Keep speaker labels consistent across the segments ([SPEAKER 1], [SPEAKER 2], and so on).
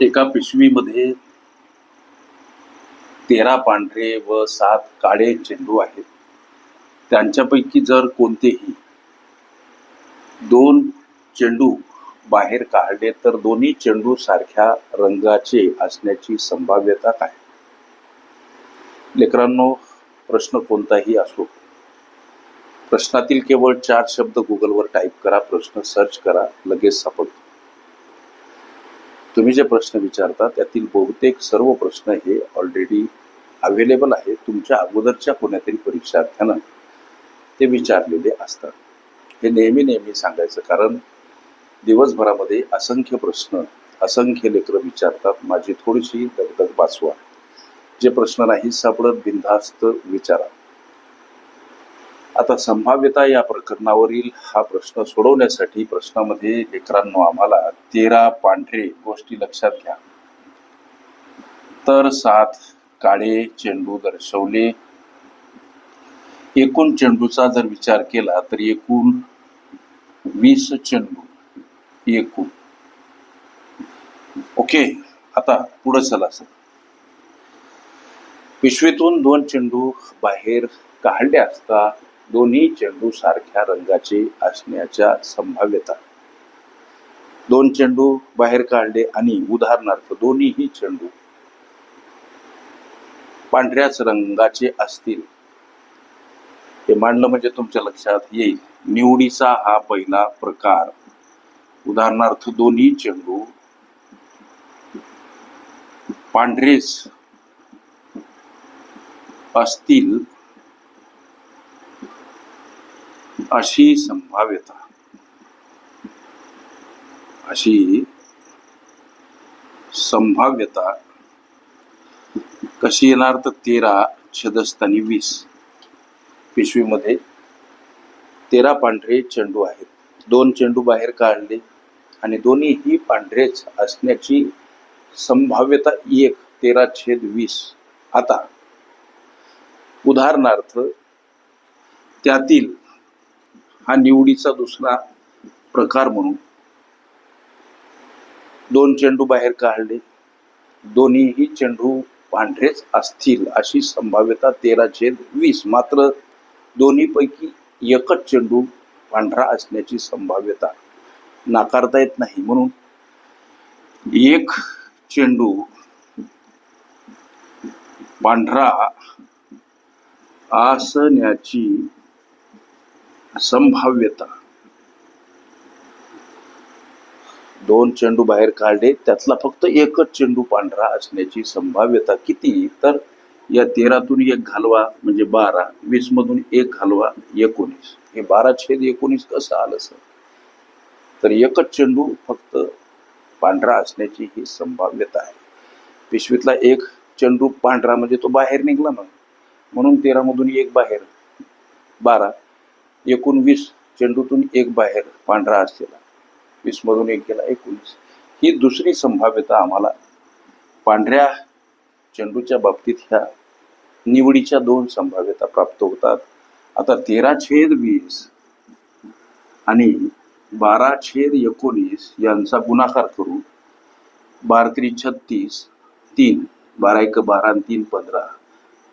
[SPEAKER 1] एका पिशवीमध्ये तेरा पांढरे व सात काळे चेंडू आहेत. त्यांच्यापैकी जर कोणतेही दोन चेंडू बाहेर काढले तर दोन्ही चेंडू सारख्या रंगाचे असण्याची संभाव्यता काय? लेकरांनो प्रश्न कोणताही असो. प्रश्नातील केवळ चार शब्द गुगलवर टाईप करा प्रश्न सर्च करा लगेच सापडतो. तुम्ही जे प्रश्न विचारता त्यातील बहुतेक सर्व प्रश्न हे ऑलरेडी अवेलेबल आहे तुमच्या अगोदरच्या कोणत्यातरी परीक्षार्थ्यानं ते विचारलेले असतात. हे नेहमी नेहमी सांगायचं कारण दिवसभरामध्ये असंख्य प्रश्न असंख्य लेकरं विचारतात. माझी थोडीशी दगदग वाचवा जे प्रश्न नाही सापडत बिनधास्त विचारा. आता संभाव्यता या प्रकरणावरील हा प्रश्न सोडवण्यासाठी प्रश्नामध्ये लेकरांनो आम्हाला तेरा पांढरे गोष्टी लक्षात घ्या. तर सात काळे चेंडू दर्शवले. एकूण चेंडूचा जर विचार केला तर एकूण वीस चेंडू. एकूण. ओके आता पुढे चला सर. पिशवीतून दोन चेंडू बाहेर काढले असता दोन्ही चेंडू सारख्या रंगाचे असण्याच्या संभाव्यता. दोन चेंडू बाहेर काढले आणि उदाहरणार्थ दोन्हीही चेंडू पांढऱ्याच रंगाचे असतील. हे मांडलं म्हणजे तुमच्या लक्षात येईल. निवडीचा हा पहिला प्रकार. उदाहरणार्थ दोन्ही चेंडू पांढरेच असतील. अशी संभाव्यता. अशी संभाव्यता कशी येणार तर तेरा छदस्थानी वीस. पिशवीमध्ये तेरा पांढरे चेंडू आहेत. दोन चेंडू बाहेर काढले आणि दोन्हीही पांढरेच असण्याची संभाव्यता एक तेरा छेद वीस. आता उदाहरणार्थ त्यातील हा निवडीचा दुसरा प्रकार म्हणून. दोन चेंडू बाहेर काढले. दोन्हीही चेंडू पांढरेच असतील अशी संभाव्यता तेरा छेद वीस. मात्र दोन्हीपैकी एकच चेंडू पांढरा असण्याची संभाव्यता नाकारता येत नाही. म्हणून एक चेंडू पांढरा असण्याची संभाव्यता दोन चेंडू बाहेर काढले त्यातला फक्त एकच चेंडू पांढरा असण्याची संभाव्यता किती? तर या तेरातून एक घालवा म्हणजे बारा वीस मधून एक घालवा एकोणीस. हे बारा छेद एकोणीस कसं आलं सर? तर एकच चेंडू फक्त पांढरा असण्याची ही संभाव्यता आहे. पिशवीतला एक चेंडू पांढरा म्हणजे तो बाहेर निघला ना. म्हणून तेरामधून एक बाहेर. बारा. एकूण वीस चेंडूतून एक बाहेर पांढरा असलेला वीसमधून एक गेला एकोणीस. ही दुसरी संभाव्यता आम्हाला पांढऱ्या चेंडूच्या बाबतीत ह्या निवडीच्या दोन संभाव्यता प्राप्त होतात. आता तेरा छेद वीस आणि बारा छेद एकोणीस यांचा गुणाकार करून बारत्री छत्तीस तीन बारा एक बारा तीन पंधरा.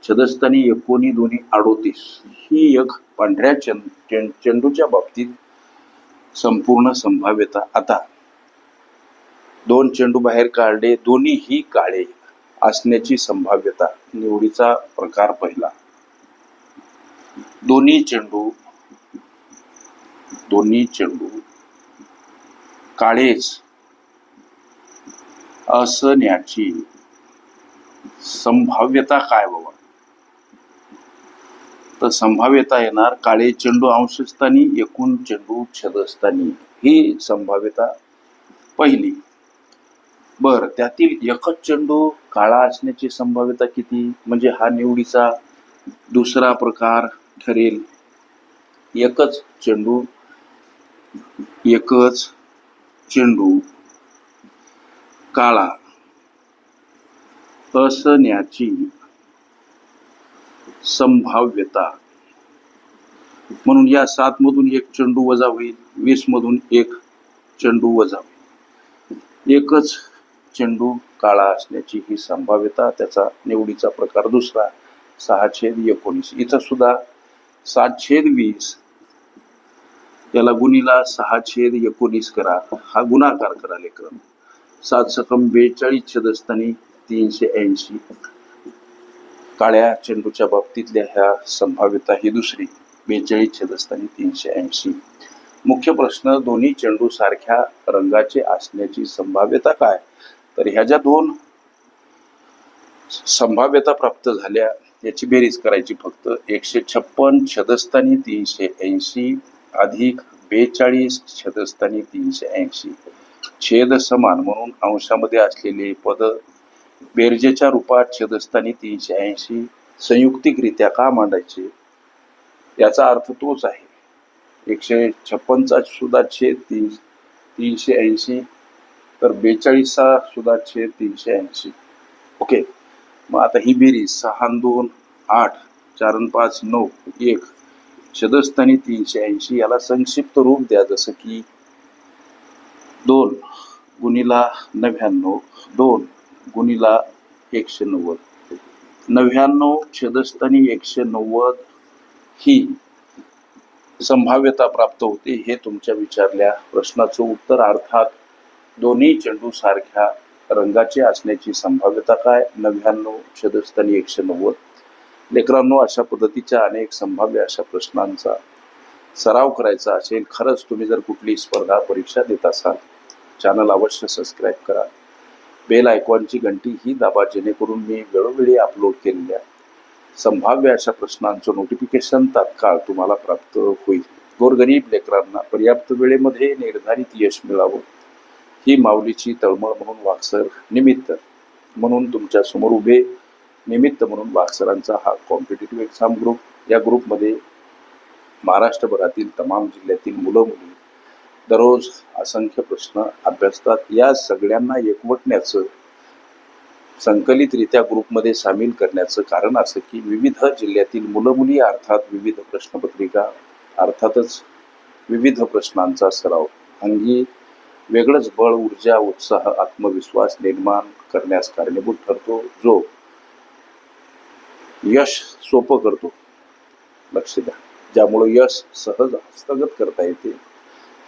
[SPEAKER 1] छदस्तानी एकोणी दोन्ही अडोतीस. ही एक पांढऱ्या चंद चेंडूच्या बाबतीत संपूर्ण संभाव्यता. आता दोन चेंडू बाहेर काढले दोन्हीही काळे असण्याची संभाव्यता निवडीचा प्रकार पहिला. दोन्ही चेंडू दोन्ही चेंडू काळेच असण्याची संभाव्यता काय बाबा? तर संभाव्यता येणार काळे चेंडू अंशस्थानी एकूण चेंडू छदस्थानी. ही संभाव्यता पहिली. बर त्यातील एकच चेंडू काळा असण्याची संभाव्यता किती? म्हणजे हा निवडीचा दुसरा प्रकार ठरेल. एकच चेंडू एकच चेंडू काळा. असण्याची संभाव्यता. म्हणून या सात मधून एक चेंडू वजा होईल वीस मधून एक चेंडू वजा होईल. एकच चेंडू काळा असण्याची ही संभाव्यता त्याचा निवडीचा प्रकार दुसरा सहा छेद एकोणीस. इथं सुद्धा सात छेद वीस याला गुणीला सहा छेद एकोणीस करा. हा गुणाकार करा लेकरं. सात सकम बेचाळीस छेदस्थानी तीनशे ऐंशी. काळ्या चेंडूच्या बाबतीतल्या ह्या संभाव्यता ही दुसरी. बेचाळीस छेदस्थानी तीनशे ऐंशी. मुख्य प्रश्न दोन्ही चेंडू सारख्या रंगाचे असण्याची संभाव्यता काय? तर ह्या ज्या दोन संभाव्यता प्राप्त झाल्या याची बेरीज करायची फक्त एकशे छप्पन छदस्थानी तीनशे ऐंशी अधिक बेचाळीस छदस्थानी तीनशे ऐंशी. छेद समान म्हणून अंशामध्ये असलेले पद बेरजेच्या रूपात छेदस्थानी तीनशे ऐंशी संयुक्तिकरित्या का मांडायचे? याचा अर्थ तोच आहे. एकशे छप्पनचा सुद्धा छेद तीन तीनशे ऐंशी तर बेचाळीसचा सुद्धा छेद तीनशे ऐंशी. ओके. मग आता ही बेरीज सहा दोन आठ चार पाच नऊ एक छदस्थानी तीनशे ऐंशी याला संक्षिप्त रूप द्या. जसं की दोन गुणीला नव्याण्णव दोन गुणीला एकशे नव्वद. नव्याण्णव छेदस्थानी एकशे नव्वद ही संभाव्यता प्राप्त होते हे तुमच्या विचारल्या प्रश्नाचं उत्तर अर्थात दोन्ही चेंडू सारख्या रंगाचे असण्याची संभाव्यता काय? नव्याण्णव छेदस्थानी एकशे नव्वद. लेकरांनो अशा पद्धतीच्या अनेक संभाव्य अशा प्रश्नांचा सराव करायचा असेल खरंच तुम्ही जर कुठली स्पर्धा परीक्षा देत असाल चॅनल अवश्य सबस्क्राईब करा. बेल आयकॉनची घंटी ही दाबा जेणेकरून मी वेळोवेळी अपलोड केलेल्या संभाव्य अशा प्रश्नांचं नोटिफिकेशन तात्काळ तुम्हाला प्राप्त होईल. गोरगरीब लेकरांना पर्याप्त वेळेमध्ये निर्धारित यश मिळावं. ही माऊलीची तळमळ म्हणून वाक्सर निमित्त. म्हणून तुमच्यासमोर उभे निमित्त म्हणून वाक्सरांचा हा कॉम्पिटेटिव्ह एक्झाम ग्रुप या ग्रुपमध्ये महाराष्ट्रभरातील तमाम जिल्ह्यातील मुलं मुली दररोज असंख्य प्रश्न अभ्यासतात. या सगळ्यांना एकवटण्याचं संकलितरित्या ग्रुपमध्ये सामील करण्याचं कारण असं की विविध जिल्ह्यातील मुलं मुली अर्थात विविध प्रश्नपत्रिका अर्थातच विविध प्रश्नांचा सराव अंगी वेगळंच बळ ऊर्जा उत्साह आत्मविश्वास निर्माण करण्यास कारणीभूत ठरतो. जो यश सोपं करतो. लक्ष द्या. ज्यामुळे यश सहज हस्तगत करता येते.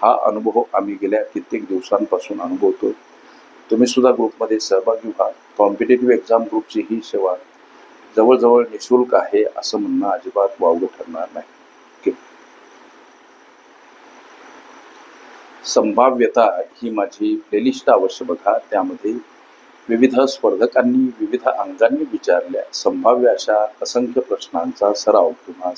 [SPEAKER 1] हा अनुभव आम्ही गेल्या कित्येक दिवसांपासून अनुभवतो. तुम्ही सुद्धा ग्रुपमध्ये सहभागी व्हा. कॉम्पिटेटिव्ह एक्झाम ग्रुपची ही सेवा जवळजवळ निशुल्क आहे असं म्हणणं अजिबात वावगं ठरणार नाही. संभाव्यता ही माझी प्लेलिस्ट अवश्य बघा. त्यामध्ये विविध स्पर्धकांनी विविध अंगांनी विचारल्या. संभाव्य अशा असंख्य प्रश्नांचा सराव तुम्हाला